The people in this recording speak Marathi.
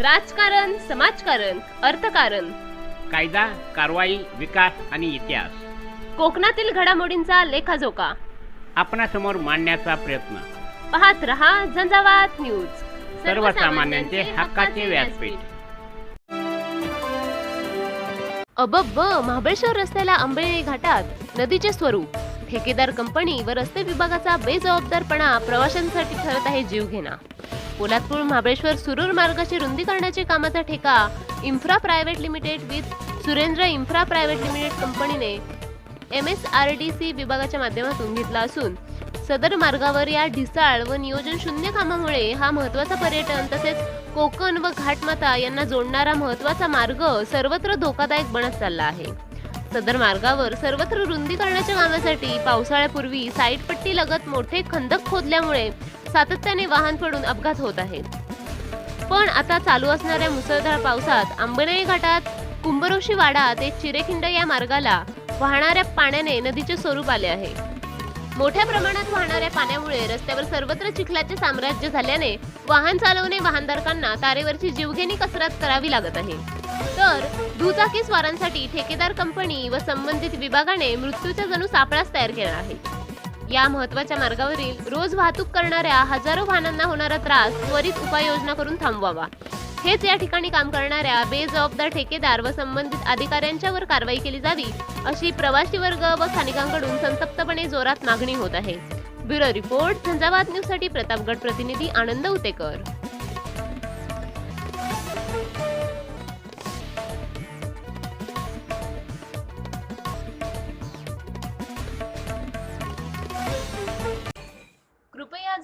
राजकारण समाजकारण अर्थकारण. कायदा कारवाई विकास आणि इतिहास. कोकणातील घडामोडींचा लेखाजोखा. आपणासमोर मांडण्याचा प्रयत्न. पाहत रहा झंझावात न्यूज. सर्वसामान्यांचे हक्काचे व्यासपीठ. अबब महाबळेश्वर रस्त्याला आंबेळी घाटात नदीचे स्वरूप. ठेकेदार कंपनी व रस्ते विभागाचा बेजबाबदारपणा प्रवाशांसाठी ठरत आहे जीवघेणा. पोलादपूर महाबळेश्वर सुरूर मार्गाची रुंदी करण्याचे कामाचा ठेका infra private limited with Surendra infra private limited कंपनीने M S R D C विभागाच्या माध्यमातून घेतला असून सदर मार्गावर या ढिसाळ व नियोजन शून्य कामामुळे हा महत्त्वाचा पर्यटन तसेच कोकण व घाटमाता यांना जोडणारा महत्त्वाचा मार्ग सर्वत्र धोकादायक बनत चालला आहे. सदर मार्गावर सर्वत्र रुंदीकरणाच्या कामासाठी पावसाळ्यापूर्वी साईड पट्टी लगत मोठे खंदक खोदल्यामुळे सातत्याने वाहन पडून अपघात होत आहेत पण आता चालू असणाऱ्या मुसळधार पावसात आंबणे घाटात कुंभरोशी वाडा ते चिरेखिंड या मार्गाला वाहणाऱ्या पाण्याने नदीचे स्वरूप आले आहे. मोठ्या प्रमाणात वाहणाऱ्या पाण्यामुळे रस्त्यावर सर्वत्र चिखलाचे साम्राज्य झाल्याने वाहन चालवणे वाहनधारकांना तारेवरची जीवघेणी कसरत करावी लागत आहे. तर दुचाकी स्वारांसाठी ठेकेदार कंपनी व संबंधित विभागाने मृत्यूचा जणू सापळाच तयार केला आहे. या महत्त्वाच्या मार्गावरील रोज वाहतूक करणाऱ्या हजारो वाहनांना होणारा त्रास त्वरित उपाययोजना करून थांबवावा. हेच या ठिकाणी काम करणाऱ्या बेजबाबदार ठेकेदार व संबंधित अधिकाऱ्यांच्यावर कारवाई केली जावी अशी प्रवासी वर्ग व स्थानिकांकडून संतप्तपणे जोरात मागणी होत आहे. ब्युरो रिपोर्ट झंझावात न्यूजसाठी प्रतापगड प्रतिनिधी आनंद उतेकर.